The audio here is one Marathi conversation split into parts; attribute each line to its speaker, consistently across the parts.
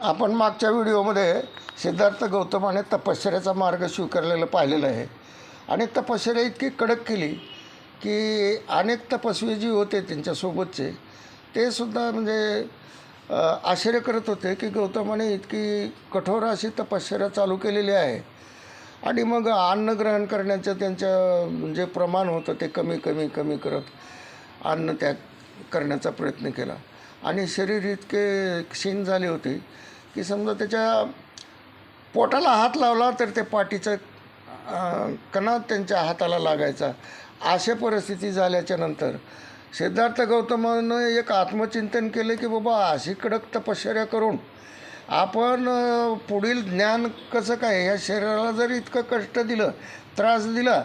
Speaker 1: आपण मागच्या व्हिडिओमध्ये सिद्धार्थ गौतमाने तपश्चर्याचा मार्ग स्वीकारलेला पाहिलेला आहे. आणि तपश्चर्या इतकी कडक केली की अनेक तपस्वी जी होते त्यांच्यासोबतचे ते सुद्धा म्हणजे आश्चर्य करत होते की गौतमाने इतकी कठोर अशी तपश्चर्या चालू केलेली आहे. आणि मग अन्न ग्रहण करण्याचं त्यांचं जे प्रमाण होतं ते कमी कमी कमी करत अन्न त्याग करण्याचा प्रयत्न केला. आणि शरीर इतके क्षीण झाले होते की समजा त्याच्या पोटाला हात लावला तर ते पाठीचं कणा त्यांच्या हाताला लागायचा. अशा परिस्थिती झाल्याच्यानंतर सिद्धार्थ गौतमानं एक आत्मचिंतन केलं की बाबा अशी कडक तपश्चर्या करून आपण पुढील ज्ञान कसं काय? ह्या शरीराला जर इतकं कष्ट दिलं त्रास दिला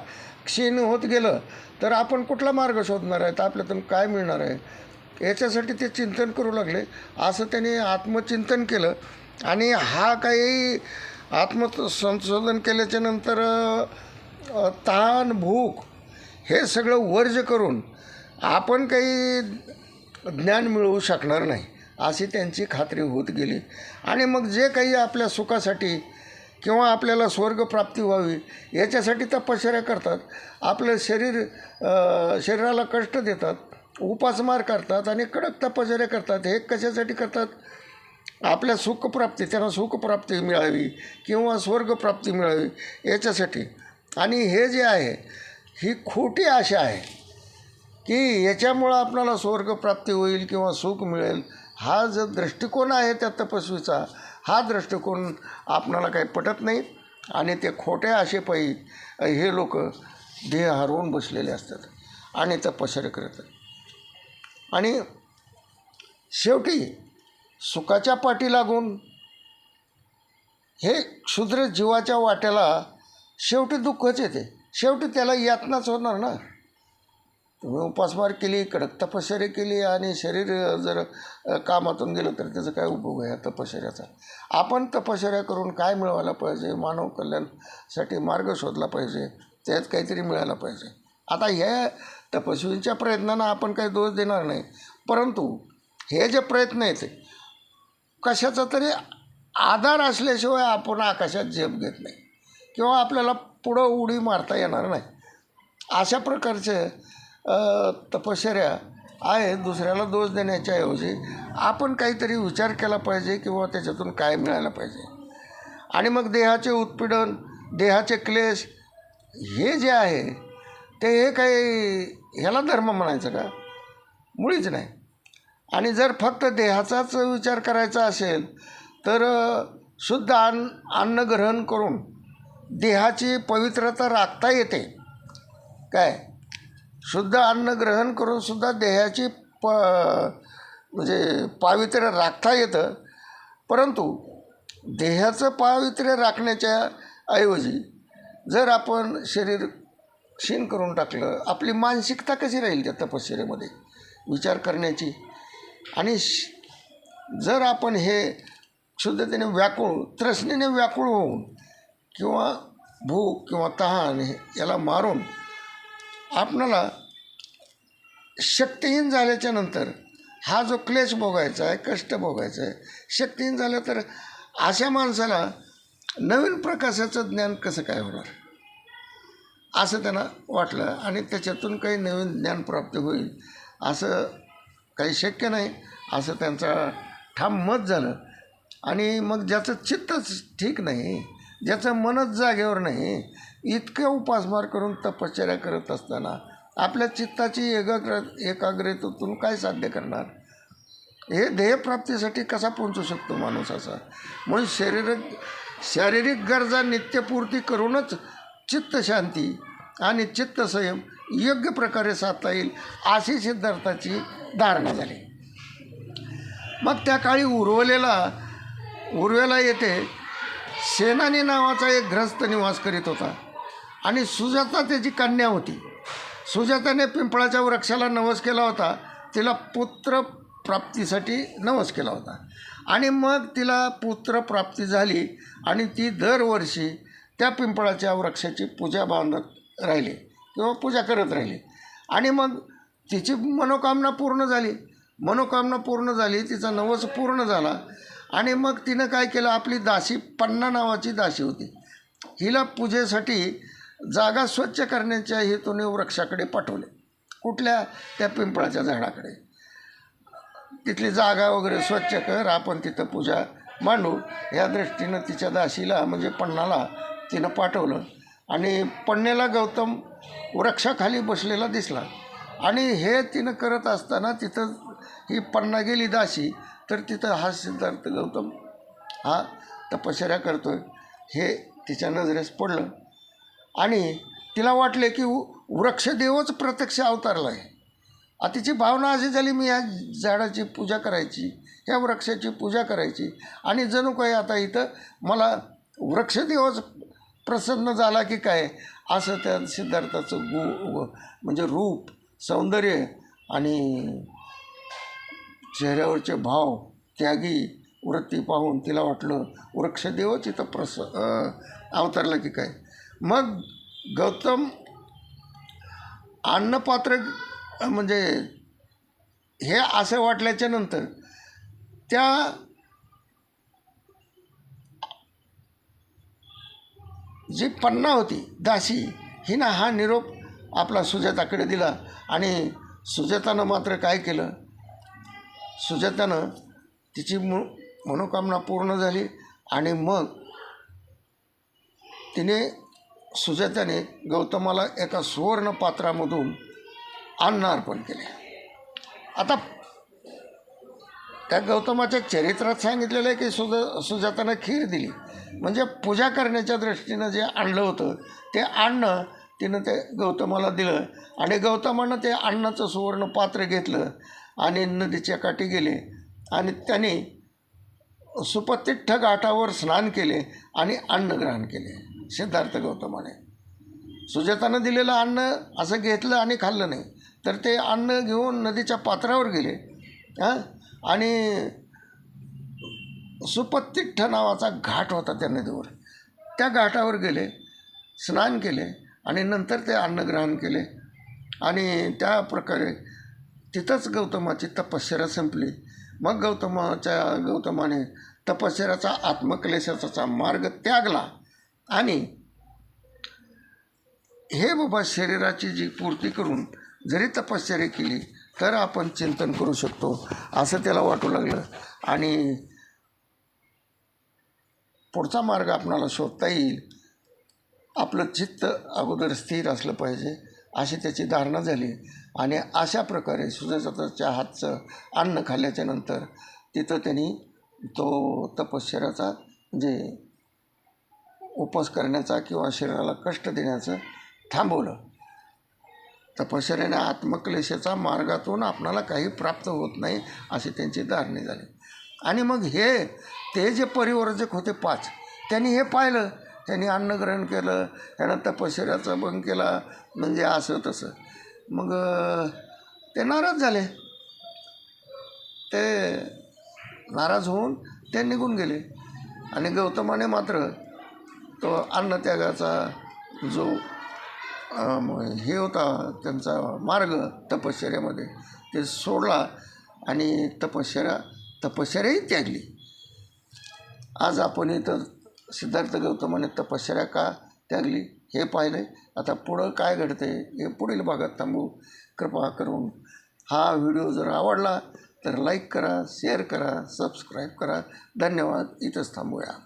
Speaker 1: क्षीण होत गेलं तर आपण कुठला मार्ग शोधणार आहे तर आपल्यातून काय मिळणार आहे? याच्यासाठी ते चिंतन करू लागले. असं त्यांनी आत्मचिंतन केलं. आणि हा काही आत्मसंशोधन केल्याच्यानंतर ताण भूक हे सगळं वर्ज करून आपण काही ज्ञान मिळवू शकणार नाही अशी त्यांची खात्री होत गेली. आणि मग जे काही आपल्या सुखासाठी किंवा आपल्याला स्वर्गप्राप्ती व्हावी याच्यासाठी तपश्चर्या करतात. आपलं शरीर शरीराला कष्ट देतात. उपासमार करतात आणि कडक तपश्चर्या करतात. हे कशासाठी करतात? आपल्या सुखप्राप्ती त्यांना सुखप्राप्ती मिळावी किंवा स्वर्गप्राप्ती मिळावी याच्यासाठी. आणि हे जे आहे ही खोटी आशा आहे की याच्यामुळं आपल्याला स्वर्गप्राप्ती होईल किंवा सुख मिळेल हा जो दृष्टिकोन आहे त्या तपस्वीचा हा दृष्टिकोन आपणाला काही पटत नाही आणि ते खोट्या आशेपायी हे लोक देह हरवून बसलेले असतात आणि तपश्चर्या करतात. आणि शेवटी सुखाच्या पाठी लागून हे क्षुद्र जीवाच्या वाट्याला शेवटी दुःखच येते. शेवटी त्याला यातनाच होणार ना? तुम्ही उपासमार केली कडक तपश्चर्या केली आणि शरीर जर कामातून गेलं तर त्याचा काय उपयोग आहे तपश्चर्याचा? आपण तपश्चर्या करून काय मिळवायला पाहिजे? मानव कल्याणसाठी मार्ग शोधला पाहिजे. त्यात काहीतरी मिळायला पाहिजे. आता ह्या तपस्वींच्या प्रयत्नांना आपण काही दोष देणार नाही. परंतु हे जे प्रयत्न आहेत कशाचा तरी आधार असल्याशिवाय आपण आकाशात झेप घेत नाही किंवा आपल्याला पुढं उडी मारता येणार नाही. अशा प्रकारचे तपश्चर्या आहे दुसऱ्याला दोष देण्याच्या ऐवजी आपण काहीतरी विचार केला पाहिजे किंवा त्याच्यातून काय मिळायला पाहिजे. आणि मग देहाचे उत्पीडन देहाचे क्लेश हे जे आहे ते हे काही ह्याला धर्म म्हणायचं का? मुळीच नाही. आणि जर फक्त देहाचाच विचार करायचा असेल तर शुद्ध अन्न अन्न ग्रहण करून देहाची पवित्रता राखता येते. काय? शुद्ध अन्न ग्रहण करूनसुद्धा देहाची प म्हणजे पावित्र्य राखता येतं. परंतु देहाचं पावित्र्य राखण्याच्या ऐवजी जर आपण शरीर क्षीण करून टाकलं. आपली मानसिकता कशी राहील त्या तपश्चर्यामध्ये? विचार करण्याची. आणि श- जर आपण हे शुद्धतेने व्याकुळ त्रसनेने व्याकुळ होऊन किंवा भूक किंवा तहान हे याला मारून आपणाला शक्तिहीन झाल्याच्यानंतर हा जो क्लेश भोगायचा आहे कष्ट भोगायचा आहे शक्तिहीन झालं तर अशा माणसाला नवीन प्रकाशाचं ज्ञान कसं काय होणार? असं त्यांना वाटलं आणि त्याच्यातून काही नवीन ज्ञान प्राप्त होईल असं काही शक्य नाही असं त्यांचा ठाम मत झालं. आणि मग ज्याचं चित्तच ठीक नाही ज्याचं मनच जागेवर नाही इतकं उपासमार करून तपश्चर्या करत असताना आपल्या चित्ताची एकाग्र एकाग्रतेतून काय साध्य करणार? हे ध्येयप्राप्तीसाठी कसा पोहोचू शकतो माणूस असा? म्हणून शरीर शारीरिक गरजा नित्यपूर्ती करूनच चित्तशांती आणि चित्तसंयम योग्य प्रकारे साधता येईल अशी सिद्धार्थाची धारणा झाली. मग त्या काळी उर्वलेला उर्वेला येथे सेनानी नावाचा एक ग्रस्त निवास करीत होता आणि सुजाता त्याची कन्या होती. सुजाताने पिंपळाच्या वृक्षाला नवस केला होता तिला पुत्र प्राप्तीसाठी नवस केला होता. आणि मग तिला पुत्रप्राप्ती झाली आणि ती दरवर्षी त्या पिंपळाच्या वृक्षाची पूजा बांधत राहिली किंवा पूजा करत राहिली. आणि मग तिची मनोकामना पूर्ण झाली. मनोकामना पूर्ण झाली तिचा नवस पूर्ण झाला. आणि मग तिनं काय केलं आपली दासी पन्ना नावाची दासी होती. हिला पूजेसाठी जागा स्वच्छ करण्याच्या हेतूने वृक्षाकडे पाठवले. कुठल्या? त्या पिंपळाच्या झाडाकडे. तिथली जागा वगैरे स्वच्छ कर आपण तिथं पूजा मांडू. या दृष्टीनं तिच्या दासीला म्हणजे पन्नाला तिनं पाठवलं. आणि पण्ण्याला गौतम वृक्षाखाली बसलेला दिसला. आणि हे तिनं करत असताना तिथं ही पन्ना गेली दासी तर तिथं हा सिद्धार्थ गौतम हा तपश्चर्या आहे हे तिच्या नजरेस पडलं. आणि तिला वाटले की वृक्षदेवच प्रत्यक्ष अवतारला आहे तिची भावना अशी झाली मी या झाडाची पूजा करायची ह्या वृक्षाची पूजा करायची. आणि जणू काही आता इथं मला वृक्षदेवच प्रसन्न झाला की काय? असं त्या सिद्धार्थाचं गु म्हणजे रूप सौंदर्य आणि चेहऱ्यावरचे भाव त्यागी वृत्ती पाहून तिला वाटलं वृक्षदेवच इथं प्रस अवतरला अवतरलं की काय? मग गौतम अन्नपात्र म्हणजे हे असं वाटल्याच्या नंतर त्या जी पन्ना होती दासी हिनं हा निरोप आपला सुजाताकडे दिला आणि सुजातानं मात्र काय केलं? सुजातानं तिची मु मनोकामना पूर्ण झाली आणि मग तिने सुजाताने गौतमाला एका सुवर्ण पात्रामधून अन्न अर्पण केले. आता त्या गौतमाच्या चरित्रात सांगितलेलं आहे की सुज सुजातानं खीर दिली. म्हणजे पूजा करण्याच्या दृष्टीनं जे आणलं होतं ते अन्न तिनं ते गौतमाला दिलं. आणि गौतमानं ते अन्नाचं सुवर्ण पात्र घेतलं आणि नदीच्या काठी गेले. आणि त्यांनी सुपतिठ्ठ गाठावर स्नान केले आणि अन्न ग्रहण केले सिद्धार्थ गौतमाने. सुजातानं दिलेलं अन्न असं घेतलं आणि खाल्लं नाही. तर ते अन्न घेऊन नदीच्या पात्रावर गेले. हां? आणि सुपत्तिठ्ठ नावाचा घाट होता त्या नदीवर त्या घाटावर गेले स्नान केले आणि नंतर ते अन्न ग्रहण केले. आणि त्या प्रकारे तिथंच गौतमाची तपश्चर्या संपली. मग गौतमाच्या गौतमाने तपश्चर्याचा आत्मक्लेशाचा मार्ग त्यागला आणि हे बाबा शरीराची जी पूर्ती करून जरी तपश्चर्या केली तर आपण चिंतन करू शकतो. असं त्याला वाटू लागलं. आणि पुढचा मार्ग आपणाला शोधता येईल. आपलं चित्त अगोदर स्थिर असलं पाहिजे अशी त्याची धारणा झाली. आणि अशा प्रकारे सुजयदत्ताच्या हातचं अन्न खाल्ल्याच्या नंतर तिथं त्यांनी तो तपश्चर्याचा म्हणजे उपवास करण्याचा किंवा शरीराला कष्ट देण्याचं थांबवलं. तपश्चर्याने आत्मक्लेशाचा मार्गातून आपणाला काही प्राप्त होत नाही अशी त्यांची धारणी झाली. आणि मग हे ते जे परिवर्जक होते पाच त्यांनी हे पाहिलं. त्यांनी अन्नग्रहण केलं त्यानं तपश्चर्याचा भंग केला म्हणजे असं तसं. मग ते नाराज झाले. ते नाराज होऊन ते निघून गेले. आणि गौतमाने मात्र तो अन्नत्यागाचा जो हे होता त्यांचा मार्ग तपश्चर्यामध्ये. ते सोडला आणि तपश्चर्या तपश्चर्याही त्यागली. आज आपण इथं सिद्धार्थ गौतमाने तपश्चर्या का त्यागली? हे पाहिलं आता पुढं काय घडते हे पुढील भागात थांबू. कृपा करून हा व्हिडिओ जर आवडला तर लाईक करा शेअर करा सबस्क्राईब करा. धन्यवाद. इथंच थांबूया.